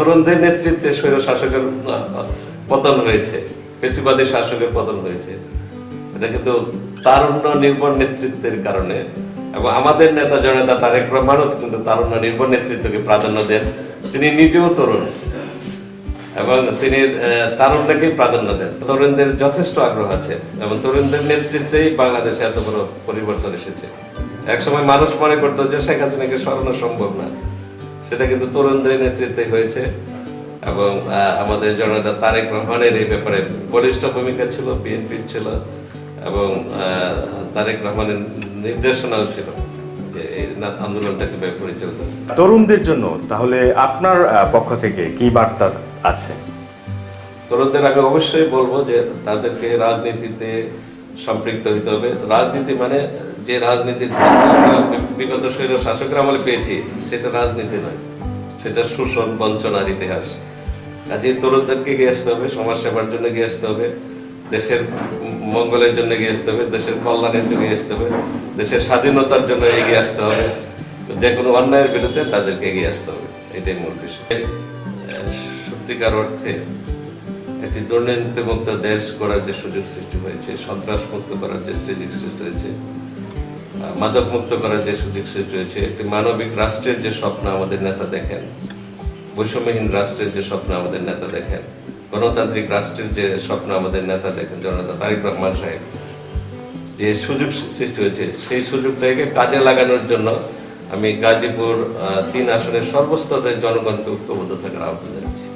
তরুণদের নেতৃত্বে স্বৈর শাসকের পতন হয়েছে পেশিবাদী শাসকের পতন হয়েছে। এটা কিন্তু তারুণ্য নির্ভর নেতৃত্বের কারণে এবং আমাদের নেতা জনতা তারেক রহমানও কিন্তু তারুণ্য নির্ভর নেতৃত্বকে প্রাধান্য দেন। তিনি নিজেও তরুণ এবং তিনি আহ, তারুণ্যকেই প্রাধান্য দেন। তরুণদের যথেষ্ট আগ্রহ আছে এবং তরুণদের নেতৃত্বেই বাংলাদেশে এত বড় পরিবর্তন এসেছে। একসময় মানুষ মনে করতো যে শেখ হাসিনাকে সরানো সম্ভব না। সেটা কিন্তু তরুণদের নেতৃত্বে হয়েছে এবং আমাদের জনতা তারেক রহমানের এই ব্যাপারে বলিষ্ঠ ভূমিকা ছিল বিএনপির ছিল এবং তারেক রহমানের নির্দেশনাও ছিল যে এই না- আন্দোলনটাকে পরিচালিত তরুণদের জন্য তাহলে আপনার পক্ষ থেকে কি বার্তা আছে? তরুণদের আমি অবশ্যই বলব যে তাদেরকে রাজনীতিতে সম্পৃক্ত হতে হবে। রাজনীতি মানে যে রাজনীতির বিগত শৈল শাসকের আমলে পেয়েছি, সেটা রাজনীতি নয়। সেটা শোষণ, বঞ্চনার ইতিহাস। কাজে তরুণদেরকে এগিয়ে আসতে হবে, সমাজ সেবার জন্য এগিয়ে আসতে হবে, দেশের মঙ্গলের জন্য এগিয়ে আসতে হবে, দেশের কল্যাণের জন্য এগিয়ে আসতে হবে, দেশের স্বাধীনতার জন্য এগিয়ে আসতে হবে। তো যে কোনো অন্যায়ের বিরুদ্ধে তাদেরকে এগিয়ে আসতে হবে, এটাই মূল বিষয়। সত্যিকার অর্থে একটি দুর্নীতিমুক্ত দেশ করার যে সুযোগ সৃষ্টি হয়েছে সন্ত্রাস মুক্ত করার যে সুযোগ সৃষ্টি হয়েছে মাদক মুক্ত করার যে সুযোগ সৃষ্টি হয়েছে, একটি মানবিক রাষ্ট্রের যে স্বপ্ন আমাদের নেতা দেখেন, বৈষম্যহীন রাষ্ট্রের যে স্বপ্ন আমাদের নেতা দেখেন, গণতান্ত্রিক রাষ্ট্রের যে স্বপ্ন আমাদের নেতা দেখেন জনতা তারিক রহমান সাহেব, যে সুযোগ সৃষ্টি হয়েছে, সেই সুযোগটাকে কাজে লাগানোর জন্য আমি গাজীপুর তিন আসনের সর্বস্তরের জনগণকে ঐক্যবদ্ধ থাকার আহ্বান জানাচ্ছি।